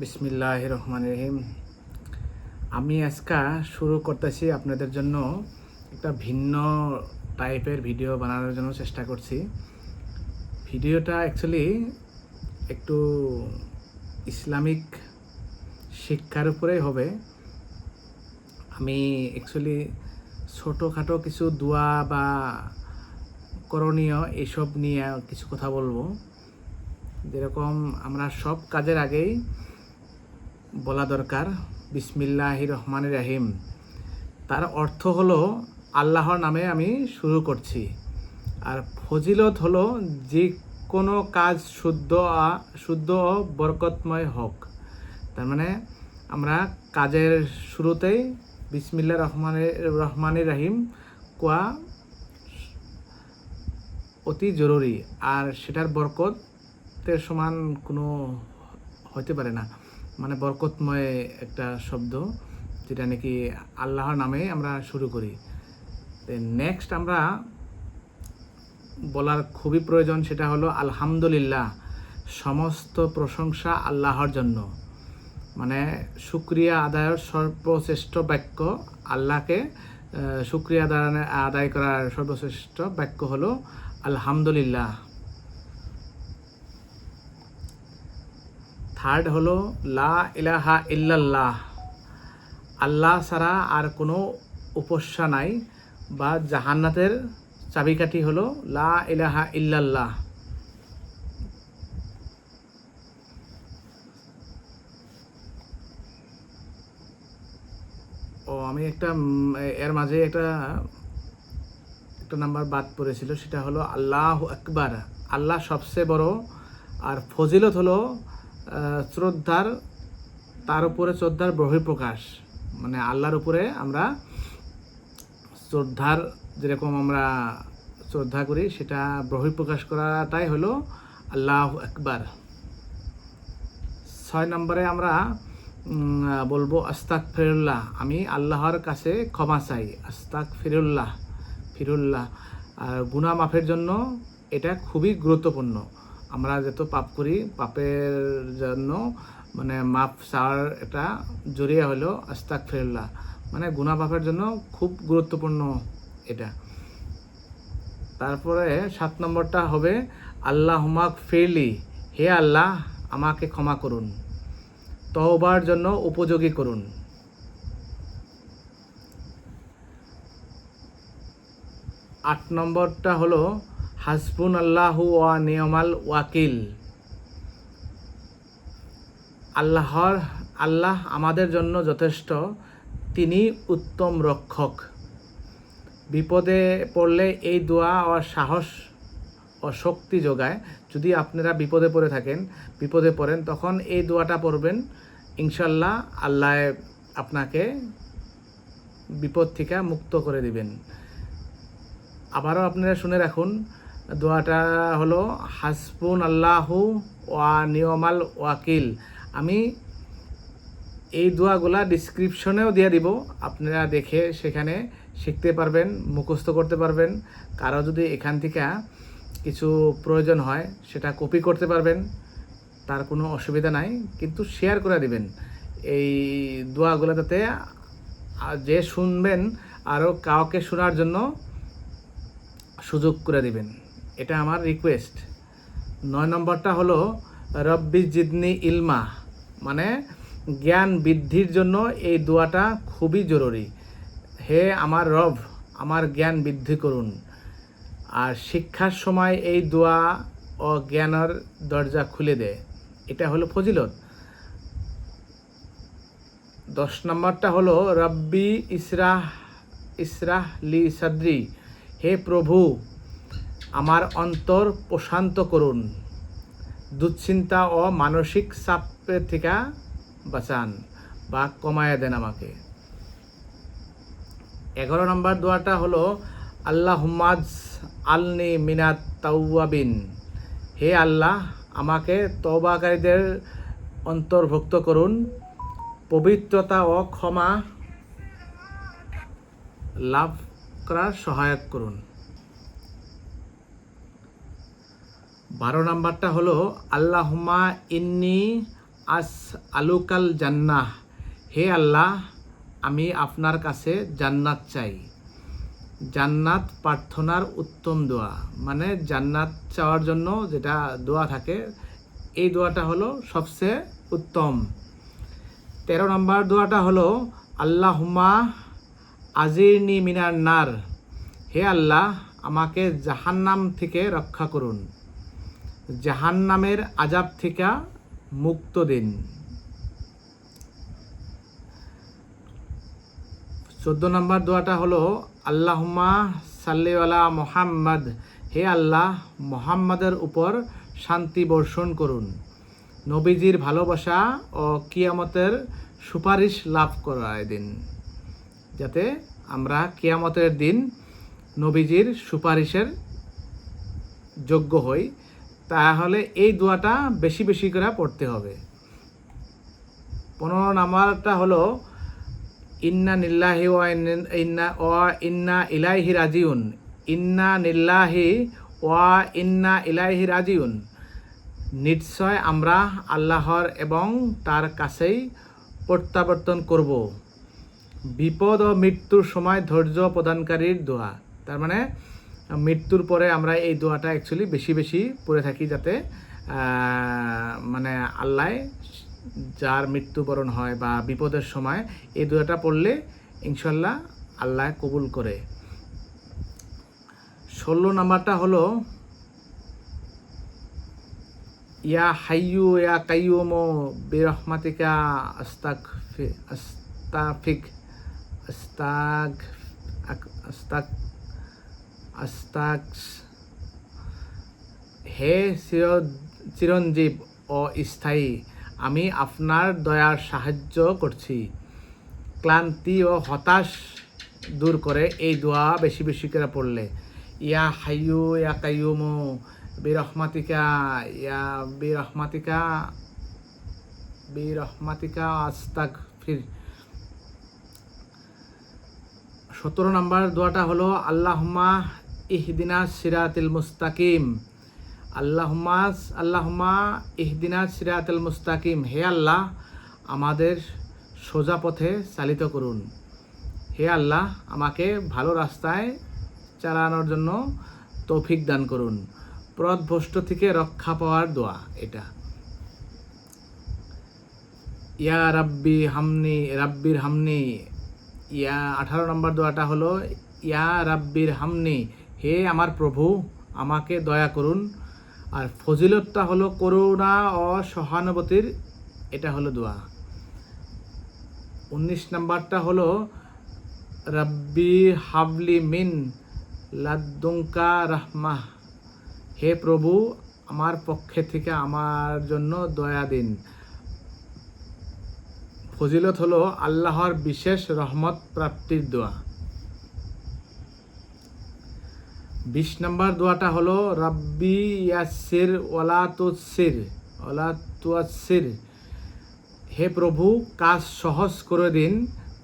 বিসমিল্লাহ রহমান রহিম আমি আজকে শুরু করতেছি আপনাদের জন্য একটা ভিন্ন টাইপের ভিডিও বানানোর জন্য চেষ্টা করছি। ভিডিওটা অ্যাকচুয়ালি একটু ইসলামিক শিক্ষার উপরেই হবে। আমি অ্যাকচুয়ালি ছোটোখাটো কিছু দোয়া বা করণীয় এইসব নিয়ে কিছু কথা বলব। যেরকম আমরা সব কাজের আগেই বলা দরকার, বিসমিল্লাহ রহমান রাহিম। তার অর্থ হলো, আল্লাহর নামে আমি শুরু করছি। আর ফজিলত হলো, যে কোনো কাজ শুদ্ধ শুদ্ধ ও বরকতময় হোক। তার মানে আমরা কাজের শুরুতেই বিসমিল্লা রহমানের রহমানের রাহিম কোয়া অতি জরুরি। আর সেটার বরকতের সমান কোনো হতে পারে না। মানে বরকতময় একটা শব্দ যেটা নাকি আল্লাহর নামে আমরা শুরু করি। নেক্সট আমরা বলার খুবই প্রয়োজন সেটা হলো আলহামদুলিল্লাহ সমস্ত প্রশংসা আল্লাহর জন্য। মানে শুক্রিয়া আদায়ের সর্বশ্রেষ্ঠ বাক্য আল্লাহকে আহ, শুক্রিয়া আদায় আদায় করার সর্বশ্রেষ্ঠ বাক্য হলো আলহামদুলিল্লাহ। থার্ড হলো, লা ইলাহা ইল্লাল্লাহ। আল্লাহ ছাড়া আর কোনো উপস্যা নাই বা জাহান্নাতের চাবিকাঠি হলো, লা ইলাহা ইল্লাল্লাহ। ও, আমি একটা এর মাঝে একটা একটা নাম্বার বাদ পড়েছিল, সেটা হলো আল্লাহ আকবার। আল্লাহ সবচেয়ে বড় আর ফজিলত হলো শ্রদ্ধার, তার উপরে শ্রদ্ধার বহিঃপ্রকাশ মানে আল্লাহর উপরে আমরা শ্রদ্ধার যেরকম আমরা শ্রদ্ধা করি, সেটা বহিঃপ্রকাশ করাটাই হলো আল্লাহ একবার ছয় নম্বরে আমরা বলব আস্তাক ফিরুল্লাহ আমি আল্লাহর কাছে ক্ষমা চাই। আস্তাক ফিরুল্লাহ ফিরুল্লাহ। আর গুনাহ মাফের জন্য এটা খুবই গুরুত্বপূর্ণ। আমরা যত পাপ করি, পাপের জন্য মানে মাপ চাওয়ার এটা জড়িয়ে হলো আস্তাক ফিরুল্লাহ মানে গুনাহ পাপের জন্য খুব গুরুত্বপূর্ণ এটা। তারপরে সাত নম্বরটা হবে আল্লাহ হুমাক ফেরলি হে আল্লাহ, আমাকে ক্ষমা করুন। তওবার জন্য উপযোগী করুন। আট নম্বরটা হলো হাসবুন আল্লাহু ওয়া নিয়মাল ওয়াকিল। আল্লাহর, আল্লাহ আমাদের জন্য যথেষ্ট, তিনি উত্তম রক্ষক। বিপদে পড়লে এই দোয়া ও সাহস ও শক্তি যোগায়। যদি আপনারা বিপদে পড়ে থাকেন, বিপদে পড়েন, তখন এই দোয়াটা পড়বেন। ইনশাল্লাহ আল্লাহ আপনাকে বিপদ থেকে মুক্ত করে দিবেন। আবারও আপনারা শুনে রাখুন দোয়াটা হলো হাসবুন আল্লাহু ওয়া নিয়মাল ওয়াকিল। আমি এই দোয়াগুলা ডিসক্রিপশনেও দিয়ে দিব। আপনারা দেখে সেখানে শিখতে পারবেন, মুখস্থ করতে পারবেন। কারও যদি এখান থেকে কিছু প্রয়োজন হয়, সেটা কপি করতে পারবেন। তার কোনো অসুবিধা নাই, কিন্তু শেয়ার করে দিবেন। এই দোয়াগুলো যাতে যে শুনবেন আরও কাউকে শোনার জন্য সুযোগ করে দিবেন। এটা আমার রিকোয়েস্ট নয় নম্বরটা হলো, রব্বি জিদনি ইলমা। মানে জ্ঞান বৃদ্ধির জন্য এই দোয়াটা খুবই জরুরি। হে আমার রব, আমার জ্ঞান বৃদ্ধি করুন। আর শিক্ষার সময় এই দোয়া ও জ্ঞানের দরজা খুলে দেয় এটা হলো ফজিলত। দশ নম্বরটা হলো, রব্বি ইসরাহ ইসরাহ লি সাদ্রি। হে প্রভু আমার অন্তর প্রশান্ত করুন। দুশ্চিন্তা ও মানসিক চাপের থেকে বাঁচান বা কমায় দেন আমাকে। এগারো নম্বর দোয়াটা হলো আল্লাহ হুম্মাজ আলনি মিনাত তাওয়াবিন। হে আল্লাহ, আমাকে তবাকারীদের অন্তর্ভুক্ত করুন। পবিত্রতা ও ক্ষমা লাভ করার সহায়ক করুন। বারো নাম্বারটা হলো, আল্লাহুম্মা ইন্নি আস আলুকাল জান্নাহ। হে আল্লাহ, আমি আপনার কাছে জান্নাত চাই। জান্নাত প্রার্থনার উত্তম দোয়া। মানে জান্নাত চাওয়ার জন্য যেটা দোয়া থাকে, এই দোয়াটা হলো সবচেয়ে উত্তম। তেরো নম্বর দোয়াটা হলো আল্লাহুমা আজিরনি মিনার নার। হে আল্লাহ, আমাকে জাহান্নাম থেকে রক্ষা করুন। জাহান্নামের আজাব থেকে মুক্ত দিন। চোদ্দ নম্বর দোয়াটা হলো আল্লাহুমা সাল্লিওয়ালা মোহাম্মদ, হে আল্লাহ, মোহাম্মদের উপর শান্তি বর্ষণ করুন। নবীজির ভালোবাসা ও কিয়ামতের সুপারিশ লাভ করায় দিন। যাতে আমরা কিয়ামতের দিন নবীজির সুপারিশের যোগ্য হই। তাহলে এই দোয়াটা বেশি বেশি করে পড়তে হবে। পনেরো নাম্বারটা হলো, ইন্না নিল্লাহি ওয়া ইন্না- ওয়া ইন্না ইলাইহি রাজিউন। ইন্না নিল্লাহি ওয়া ইন্না ইলাইহি রাজিউন। নিশ্চয় আমরা আল্লাহর এবং তার কাছেই প্রত্যাবর্তন করব। বিপদ ও মৃত্যুর সময় ধৈর্য প্রদানকারীর দোয়া। তার মানে মৃত্যুর পরে আমরা এই দোয়াটা অ্যাকচুয়ালি বেশি বেশি পড়ে থাকি যাতে মানে আল্লাহ যার মৃত্যুবরণ হয় বা বিপদের সময় এই দোয়াটা পড়লে ইনশাল্লাহ আল্লাহ কবুল করে। ষোলো নাম্বারটা হলো, ইয়া হাইয়ু ইয়া কাইয়ুমো বিরহমাতিকা আস্তাক আস্তাফিক আস্তাক আস্তাক আস্তাক হে চির চিরঞ্জীব ও স্থায়ী, আমি আপনার দয়ার সাহায্য করছি। ক্লান্তি ও হতাশ দূর করে এই দোয়া বেশি বেশি করে পড়লে। ইয়া হাইয়ু, ইয়া কাইয়ুমু, বিরহমাতিকা, ইয়া বিরহমাতিকা বিরহমাতিকা আস্তাক ফির সতেরো নম্বর দোয়াটা হলো আল্লাহমা ইহদিনা সিরাতিল মুস্তাকিম। আল্লাহমা আল্লাহমা ইহদিনা সিরাতিল মুস্তাকিম। হে আল্লাহ, আমাদের সোজা পথে চালিত করুন। হে আল্লাহ, আমাকে ভালো রাস্তায় চালানোর জন্য তৌফিক দান করুন। পথভ্রষ্ট থেকে রক্ষা পাওয়ার দোয়া, এটা। ইয়া রাব্বি হামনি, রাব্বির হামনি। ইয়া, আঠারো নম্বর দোয়াটা হলো, ইয়া রাব্বির হামনি। হে আমার প্রভু, আমাকে দয়া করুন। আর ফজিলতটা হলো করুণা ও সহানুভূতির, এটা হলো দোয়া। উনিশ নাম্বারটা হলো, রাব্বি হাবলি মিন লাদ্দুঙ্কা রাহমাহ। হে প্রভু, আমার পক্ষে থেকে আমার জন্য দয়া দিন। ফজিলত হলো আল্লাহর বিশেষ রহমত প্রাপ্তির দোয়া। বিশ নম্বর দোয়াটা হলো, রাব্বি ইয়াসির ওলা তুসির ওলা হে প্রভু, কাজ সহজ করে দিন,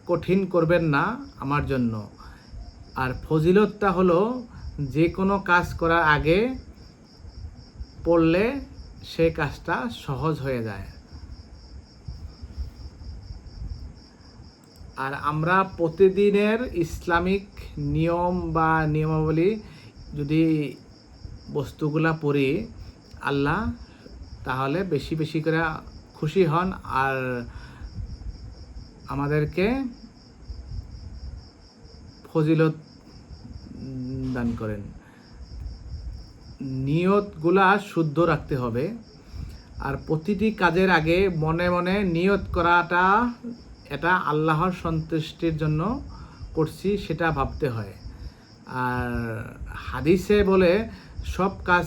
কঠিন করবেন না আমার জন্য। আর ফজিলতটা হলো, যে কোনো কাজ করার আগে পড়লে সে কাজটা সহজ হয়ে যায়। আর আমরা প্রতিদিনের ইসলামিক নিয়ম বা নিয়মাবলী যদি বস্তুগুলা পড়ি আল্লাহ, তাহলে বেশি বেশি করে খুশি হন আর আমাদেরকে ফজিলত দান করেন। নিয়তগুলা শুদ্ধ রাখতে হবে। আর প্রতিটি কাজের আগে মনে মনে নিয়ত করাটা, এটা আল্লাহর সন্তুষ্টির জন্য করছি, সেটা ভাবতে হয়। আর হাদিসে বলে, সব কাজ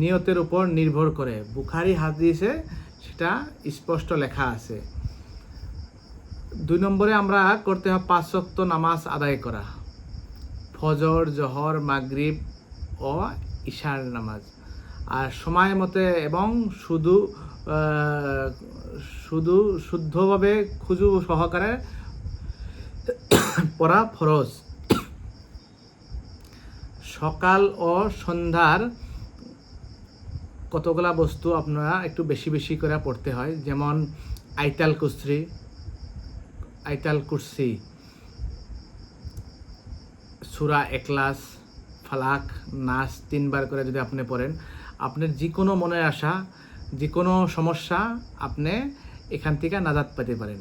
নিয়তের উপর নির্ভর করে। বুখারি হাদিসে সেটা স্পষ্ট লেখা আছে। দুই নম্বরে আমরা করতে হবে পাঁচ ওয়াক্ত নামাজ আদায় করা। ফজর, জহর, মাগরিব ও ঈশার নামাজ। আর সময় মতে এবং শুধু শুধু শুদ্ধভাবে খুজু সহকারে পড়া ফরজ। সকাল ও সন্ধ্যার কতগুলা বস্তু আপনারা একটু বেশি বেশি করে পড়তে হয়? যেমন আইতাল কুসরি আইতাল কুরসি, সুরা একলাস ফালাক, নাচ তিনবার করে যদি আপনি পড়েন, আপনার যে কোনো মনে আসা যে কোনো সমস্যা আপনি এখান থেকে নাজাদ পেতে পারেন।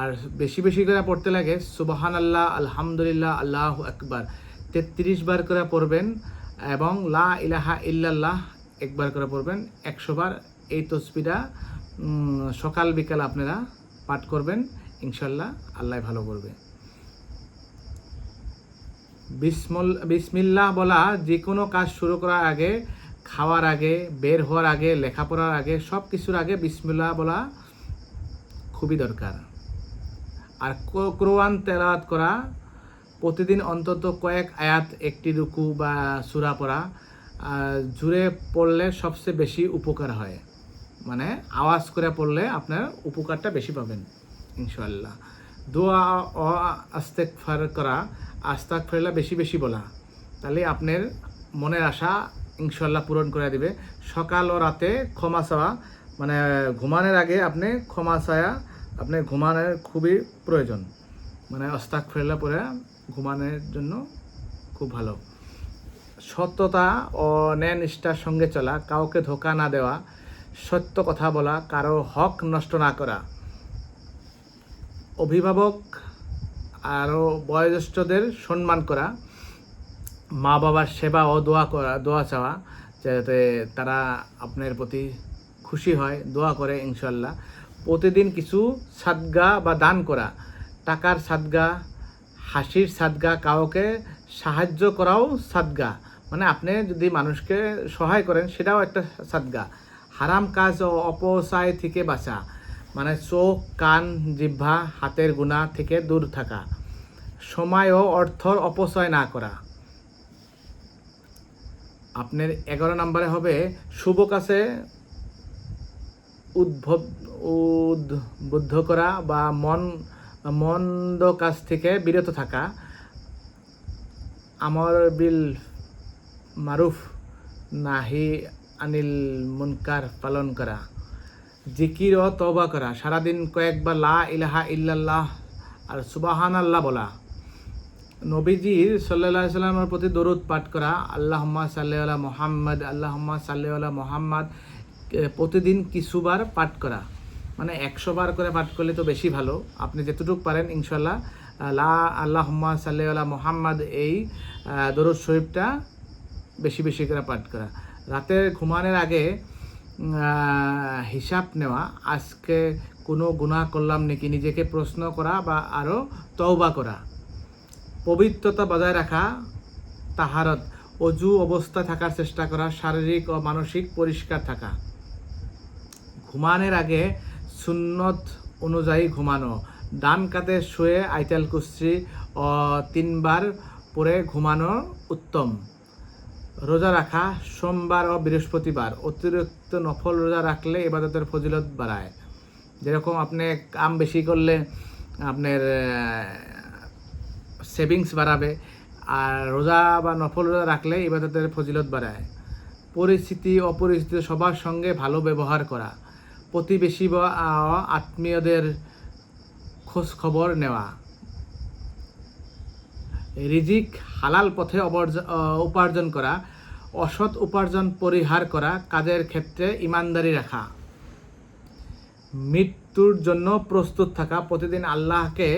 আর বেশি বেশি করে পড়তে লাগে সুবাহান আল্লাহ আলহামদুলিল্লাহ, আল্লাহ আকবার। তেত্রিশ বার করে পড়বেন এবং লা ইলাহা ইল্লাল্লাহ একবার করে পড়বেন, একশো বার। এই তসবিটা সকাল বিকাল আপনারা পাঠ করবেন, ইনশাল্লাহ আল্লাহ ভালো করবে। বিসমল বিসমিল্লাহ বলা যে কোনো কাজ শুরু করার আগে, খাওয়ার আগে, বের হওয়ার আগে, লেখাপড়ার আগে, সব কিছুর আগে বিসমিল্লাহ বলা খুবই দরকার। আর কোরআন তেলাওয়াত করা প্রতিদিন অন্তত কয়েক আয়াত একটি রুকু বা সূরা পড়া জুড়ে পড়লে সবচেয়ে বেশি উপকার হয়। মানে আওয়াজ করে পড়লে আপনার উপকারটা বেশি পাবেন ইনশাল্লাহ দোয়া ও আস্তেকফার করা আস্তাক ফেরলা বেশি বেশি বলা, তাহলে আপনার মনের আশা ইনশাল্লাহ পূরণ করে দিবে। সকাল ও রাতে ক্ষমা চাওয়া মানে ঘুমানোর আগে আপনি ক্ষমা চায়া, আপনি ঘুমানোর খুবই প্রয়োজন। মানে অস্তাক ফেরলা পরে ঘুমানোর জন্য খুব ভালো। সত্যতা ও ন্যায়নিষ্ঠার সঙ্গে চলা, কাউকে ধোকা না দেওয়া, সত্য কথা বলা, কারও হক নষ্ট না করা। অভিভাবক আরও বয়োজ্যেষ্ঠদের সম্মান করা মা বাবার সেবা ও দোয়া করা, দোয়া চাওয়া, যাতে তারা আপনার প্রতি খুশি হয়, দোয়া করে ইনশাল্লাহ প্রতিদিন কিছু সাদগা বা দান করা, টাকার সাদগা হাসির সাদগা, কাউকে সাহায্য করাও সাদগা। মানে আপনি যদি মানুষকে সহায় করেন, সেটাও একটা সাদগা। হারাম কাজ ও অপচয় থেকে বাঁচা। মানে চোখ, কান, জিহ্বা, হাতের গুণা থেকে দূর থাকা। সময় ও অর্থর অপচয় না করা। আপনার এগারো নম্বরে হবে, শুভ কাছে উদ্ভব উদ্বুদ্ধ করা বা মন মন্দ কাজ থেকে বিরত থাকা। আমর বিল মারুফ নাহি আনিল মুনকার পালন করা। জিকির ও তবা করা। সারাদিন কয়েকবার লা ইলাহা ইল্লাল্লাহ আর সুবাহান আল্লাহ বলা। নবীজির সাল্লাহ সাল্লামের প্রতি দরুদ পাঠ করা। আল্লাহ সাল্লাহ মোহাম্মদ আল্লাহ সাল্লাহ মোহাম্মদ প্রতিদিন কিছুবার পাঠ করা। মানে একশো বার করে পাঠ করলে তো বেশি ভালো। আপনি যতটুকু পারেন ইনশাল্লাহ লা আল্লাহ সাল্লাহ মোহাম্মদ এই দরুদ শরীফটা বেশি বেশি করে পাঠ করা। রাতে ঘুমানোর আগে হিসাব নেওয়া, আজকে কোনো গুণা করলাম নাকি নিজেকে প্রশ্ন করা বা আরও তওবা করা। পবিত্রতা বজায় রাখা, তাহারত, অজু অবস্থা থাকার চেষ্টা করা, শারীরিক ও মানসিক পরিষ্কার থাকা। ঘুমানোর আগে সুন্নত অনুযায়ী ঘুমানো। ডান কাতে শুয়ে আইতাল ও তিনবার পরে ঘুমানো উত্তম। রোজা রাখা সোমবার ও বৃহস্পতিবার। অতিরিক্ত নফল রোজা রাখলে এবাদতের ফজিলত বাড়ায়। যেরকম আপনি কাম বেশি করলে আপনার সেভিংস বাড়াবে। আর রোজা বা নফল রোজা রাখলে ইবাদতের ফজিলত বাড়ায়। পরিস্থিতি, অপরিস্থিতি সবার সঙ্গে ভালো ব্যবহার করা। প্রতিবেশী বা আত্মীয়দের খোঁজ খবর নেওয়া। রিজিক হালাল পথে উপার্জন করা, অসৎ উপার্জন পরিহার করা, কাজের ক্ষেত্রে ইমানদারি রাখা। মৃত্যুর জন্য প্রস্তুত থাকা, প্রতিদিন আল্লাহকে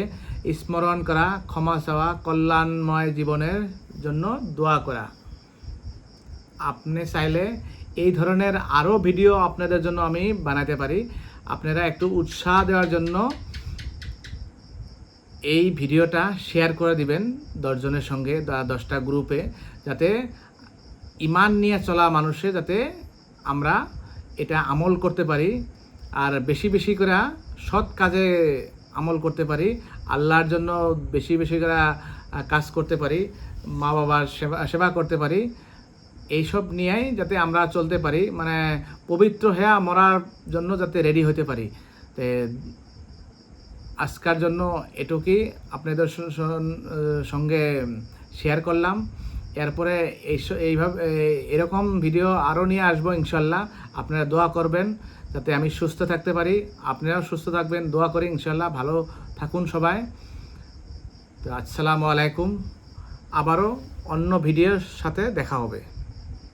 স্মরণ করা, ক্ষমা চাওয়া, কল্যাণময় জীবনের জন্য দোয়া করা। আপনি চাইলে এই ধরনের আরও ভিডিও আপনাদের জন্য আমি বানাতে পারি। আপনারা একটু উৎসাহ দেওয়ার জন্য এই ভিডিওটা শেয়ার করে দিবেন দশজনের সঙ্গে দশটা গ্রুপে যাতে ইমান নিয়ে চলা মানুষে যাতে আমরা এটা আমল করতে পারি আর বেশি বেশি করে সৎ কাজে আমল করতে পারি, আল্লাহর জন্য বেশি বেশি করে কাজ করতে পারি মা বাবার সেবা সেবা করতে পারি। এইসব নিয়েই যাতে আমরা চলতে পারি মানে পবিত্র হয়ে মরার জন্য যাতে রেডি হতে পারি। তে আজকার জন্য এটুকুই আপনাদের সঙ্গে শেয়ার করলাম। এরপরে এইভাবে এরকম ভিডিও আরও নিয়ে আসব ইনশাল্লাহ। আপনারা দোয়া করবেন যাতে আমি সুস্থ থাকতে পারি। আপনারাও সুস্থ থাকবেন, দোয়া করি ইনশাল্লাহ। ভালো থাকুন সবাই। তো আসসালামু আলাইকুম। আবারও অন্য ভিডিওর সাথে দেখা হবে।